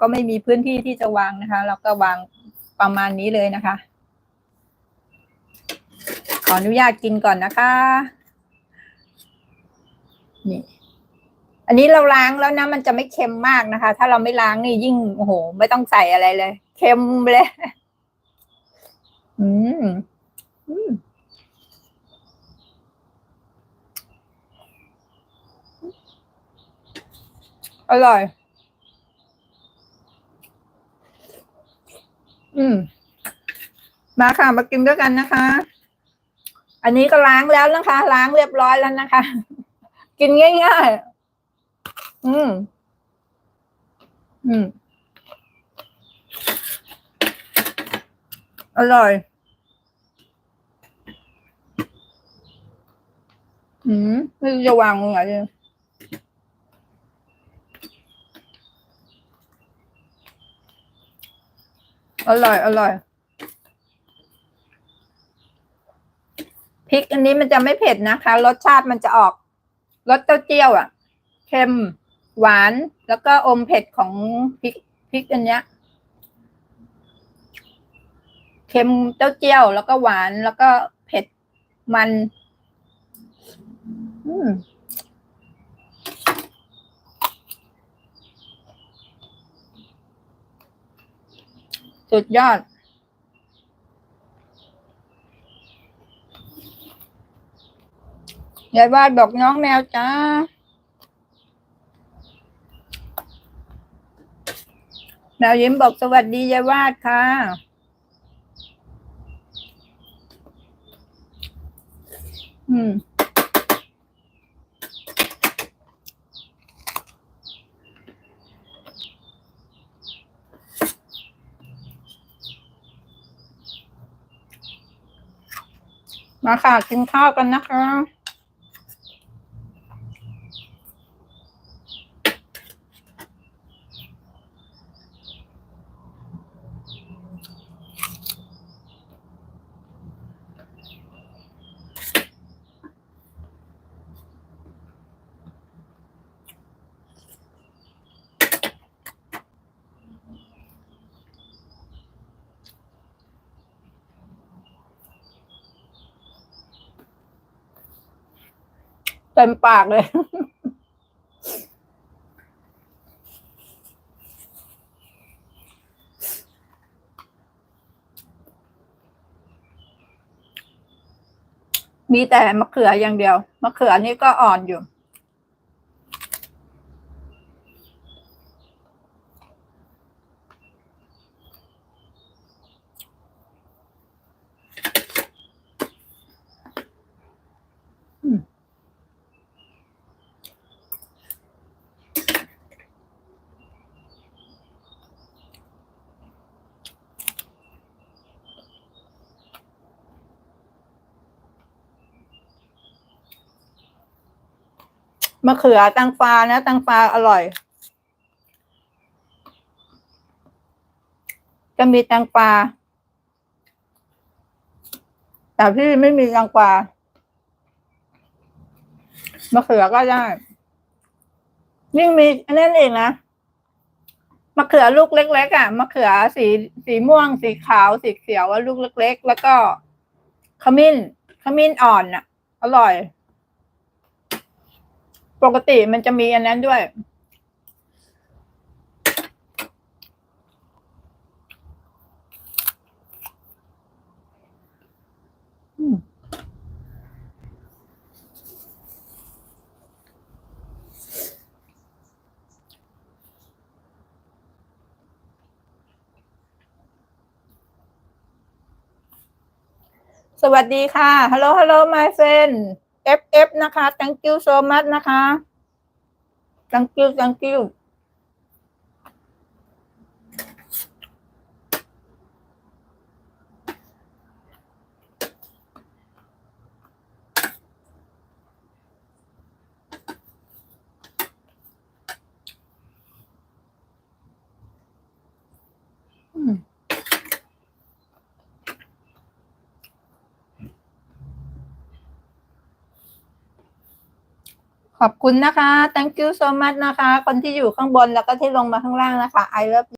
ก็ไม่มีพื้นที่ที่จะวางนะคะ เราก็วางประมาณนี้เลยนะคะ ขออนุญาตกินก่อนนะคะ นี่ อันนี้เราล้างแล้วนะ มันจะไม่เค็มมากนะคะ ถ้าเราไม่ล้างนี่ยิ่งโอ้โห ไม่ต้องใส่อะไรเลย เค็มเลย อืม อืมอร่อย อืม มาค่ะ มากินด้วยกันนะคะ อันนี้ก็ล้างแล้วนะคะ ล้างเรียบร้อยแล้วนะคะ กินง่ายๆ อืม อืม อร่อย อืมไม่รู้จะวางตรงไหนเลย อร่อยอร่อยพริกอันนี้มันจะไม่เผ็ดนะคะ รสชาติมันจะออกรสเต้าเจี้ยวอะเค็มหวานแล้วก็อมเผ็ดของพริกพริกอันเนี้ยเค็มเต้าเจี้ยวแล้วก็หวานแล้วก็เผ็ดมัน อืม สุดยอด ยายวาดบอกน้องแมวจ้า แมวยิ้มบอกสวัสดียายวาดค่ะอืม มาค่ะกินข้าวกันนะคะ เต็มปากเลย มีแต่มะเขืออย่างเดียว มะเขือนี่ก็อ่อนอยู่ มะเขือตังฟ้านะตังฟ้าอร่อย จะมีแตงปลาแต่พี่ไม่มีแตงปลามะเขือก็ได้ยิ่งมีอันนั้นเองนะมะเขือลูกเล็กๆอะมะเขือสีสีม่วง สีขาวสีเขียวว่าลูกเล็ก ๆ แล้วก็ขมิ้นขมิ้นอ่อนอะ อร่อย ปกติมันจะมีอันนั้นด้วย สวัสดีค่ะ ฮัลโหล ฮัลโหล my friend FF นะคะ thank you so much นะคะ thank you thank you ขอบคุณนะคะ thank you so much นะคะ คนที่อยู่ข้างบนแล้วก็ที่ลงมาข้างล่างนะคะ I love you